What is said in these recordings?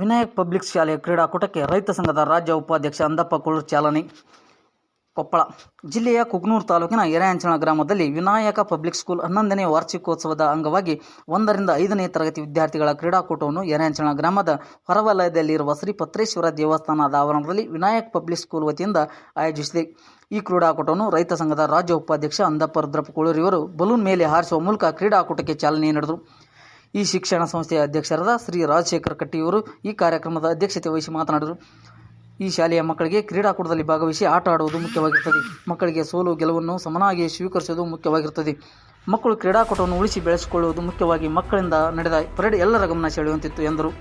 Vinayak public ಶಾಲೆಯ ಕ್ರೀಡಾಕೂಟಕ್ಕೆ ರೈತ ಸಂಘದ ರಾಜ್ಯ ಉಪಾಧ್ಯಕ್ಷ ಅಂದಪ್ಪ ಕುಳೂರ್ ಚಾಲನೆ. ಕೊಪ್ಪಳ ಜಿಲ್ಲೆಯ ಕುಗ್ನೂರು ತಾಲೂಕಿನ ಎರೆಯಂಚಣ ಗ್ರಾಮದಲ್ಲಿ ವಿನಾಯಕ ಪಬ್ಲಿಕ್ ಸ್ಕೂಲ್ ಹನ್ನೊಂದನೇ ವಾರ್ಷಿಕೋತ್ಸವದ ಅಂಗವಾಗಿ ಒಂದರಿಂದ ಐದನೇ ತರಗತಿ ವಿದ್ಯಾರ್ಥಿಗಳ ಕ್ರೀಡಾಕೂಟವನ್ನು ಎರೆಯಂಚಣ ಗ್ರಾಮದ ಹೊರವಲಯದಲ್ಲಿರುವ ಶ್ರೀ ಪತ್ರೇಶ್ವರ ದೇವಸ್ಥಾನದ ಆವರಣದಲ್ಲಿ ವಿನಾಯಕ್ ಪಬ್ಲಿಕ್ ಸ್ಕೂಲ್ ವತಿಯಿಂದ ಆಯೋಜಿಸಿದೆ. ಈ ಕ್ರೀಡಾಕೂಟವನ್ನು ರೈತ ಸಂಘದ ರಾಜ್ಯ ಉಪಾಧ್ಯಕ್ಷ ಅಂದಪ್ಪ ರುದ್ರಪ್ಪ ಕುಳೂರಿಯವರು ಬಲೂನ್ ಮೇಲೆ ಹಾರಿಸುವ ಮೂಲಕ ಕ್ರೀಡಾಕೂಟಕ್ಕೆ ಚಾಲನೆ ನೀಡಿದರು. ಈ ಶಿಕ್ಷಣ ಸಂಸ್ಥೆಯ ಅಧ್ಯಕ್ಷರಾದ ಶ್ರೀ ರಾಜಶೇಖರ್ ಕಟ್ಟಿಯವರು ಈ ಕಾರ್ಯಕ್ರಮದ ಅಧ್ಯಕ್ಷತೆ ವಹಿಸಿ ಮಾತನಾಡಿದರು. ಈ ಶಾಲೆಯ ಮಕ್ಕಳಿಗೆ ಕ್ರೀಡಾಕೂಟದಲ್ಲಿ ಭಾಗವಹಿಸಿ ಆಟ ಆಡುವುದು ಮುಖ್ಯವಾಗಿರುತ್ತದೆ. ಮಕ್ಕಳಿಗೆ ಸೋಲು, ಗೆಲುವನ್ನು ಸಮನಾಗಿ ಸ್ವೀಕರಿಸುವುದು ಮುಖ್ಯವಾಗಿರುತ್ತದೆ. ಮಕ್ಕಳು ಕ್ರೀಡಾಕೂಟವನ್ನು ಉಳಿಸಿ ಬೆಳೆಸಿಕೊಳ್ಳುವುದು ಮುಖ್ಯವಾಗಿ ಮಕ್ಕಳಿಂದ ನಡೆದ ಪರೇಡ್ ಎಲ್ಲರ ಗಮನ ಸೆಳೆಯುವಂತಿತ್ತು ಎಂದರು.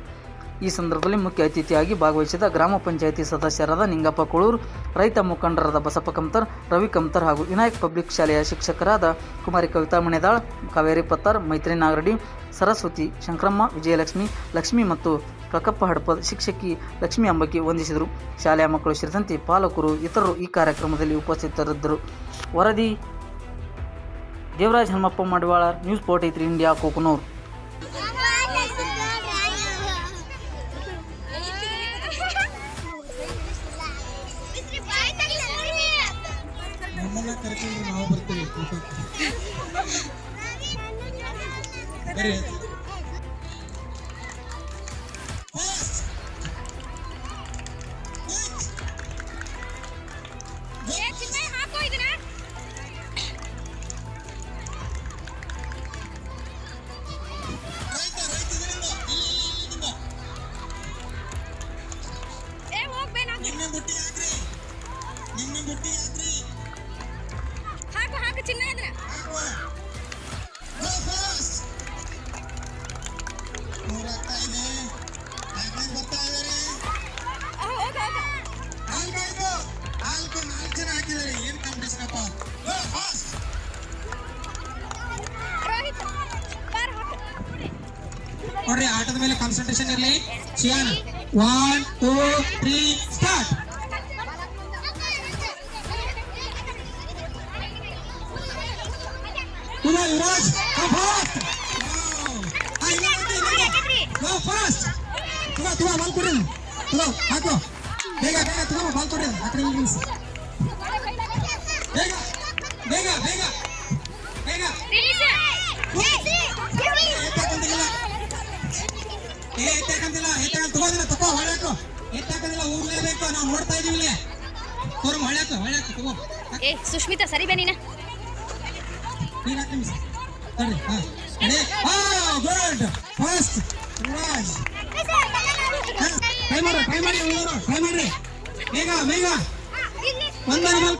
ಈ ಸಂದರ್ಭದಲ್ಲಿ ಮುಖ್ಯ ಅತಿಥಿಯಾಗಿ ಭಾಗವಹಿಸಿದ ಗ್ರಾಮ ಪಂಚಾಯಿತಿ ಸದಸ್ಯರಾದ ನಿಂಗಪ್ಪ ಕೊಳೂರ್, ರೈತ ಮುಖಂಡರಾದ ಬಸಪ್ಪ ಕಮ್ತರ್, ರವಿ ಕಮ್ತರ್ ಹಾಗೂ ವಿನಾಯಕ್ ಪಬ್ಲಿಕ್ ಶಾಲೆಯ ಶಿಕ್ಷಕರಾದ ಕುಮಾರಿ ಕವಿತಾ ಮಣೆದಾಳ್, ಕಾವೇರಿ ಪತ್ತಾರ್, ಮೈತ್ರಿ ನಾಗರಡಿ, ಸರಸ್ವತಿ ಶಂಕರಮ್ಮ, ವಿಜಯಲಕ್ಷ್ಮಿ, ಲಕ್ಷ್ಮಿ ಮತ್ತು ಪ್ರಕಪ್ಪ ಹಡಪದ್ ಶಿಕ್ಷಕಿ ಲಕ್ಷ್ಮಿ ಅಂಬಕ್ಕಿ ವಂದಿಸಿದರು. ಶಾಲೆಯ ಮಕ್ಕಳು ಸೇರಿದಂತೆ ಪಾಲಕರು, ಇತರರು ಈ ಕಾರ್ಯಕ್ರಮದಲ್ಲಿ ಉಪಸ್ಥಿತರಿದ್ದರು. ವರದಿ Devaraj Hanumappa Madival, news forty three India, Kokanur. ನಮ್ಮನ್ನ ಕರ್ಕೊಂಡು ನಾವು ಬರ್ತೀವಿ. ಬರೀ ನಿನ್ನೆ ಬುಟ್ಟಿ ಹಾಕ್ರಿ. ನಿನ್ನೆ ಬುಟ್ಟಿ ಹಾಕ್ರಿ. ಹೋಗ ಹೋಗ ನಾಲ್ಕು ನಾಲ್ಕು ಜನ ಹಾಕಿದ್ದಾರೆ ಏನ್ ಕಾಂಪಿಟೇಷನ್ ನೋಡ್ರಿ, ಆಟದ ಮೇಲೆ ಕಾನ್ಸಂಟ್ರೇಷನ್ ಇರಲಿ. ಚಿಯಾನ್ one two three start Ula, Yuvraj, go fast! Wow! Ay, ಇನ್ನೊಂದು, ಇನ್ನೊಂದು. Go fast! ತಗೋ, ತಗೋ, ಬಾಲ್ ಕೊಡ್ರಿ ತಗೋ, ಹಾಕು ಬೇಗ ಬೇಗ ತಗೋ ಬಾಲ್ ಕೊಡ್ರಿ ಆ ಕಡೆ ಇಲ್ಲಿ ನಿಲ್ಸಿ. ಬೇಗ ಬೇಗ ಬೇಗ ಬೇಗ ಎತ್ತಾಕಂತಿಲ್ಲ ಏ ಎತ್ತಾಕಂತಿಲ್ಲ ಎತ್ತಾಕ ತಗೋದಿಲ್ಲ ತಗೋ ಹೊಳ್ಯಾಕು ಎತ್ತಾಕಂತಿಲ್ಲ ಊರ್ಲೇಬೇಕು ನಾವು ನೋಡ್ತಾ ಇದೀವಿ ಇಲ್ಲಿ. ತೋರು ಹೊಳ್ಯಾಕು ಹೊಳ್ಯಾಕು ತಗೋ. ಏ ಸುಷ್ಮಿತಾ ಸರಿ ಬೇ ನೀನ ಹತ್ತು ನಿಮಿಷ ತಡ್ರಿ ಹಾ ಹಾ ಗುಡ್ ಫಸ್ಟ್ ರಾಜ್ ಟ್ರೈ ಮಾಡು ಟ್ರೈ ಮಾಡಿ ಟ್ರೈ ಮಾಡ್ರಿ ಬೇಗ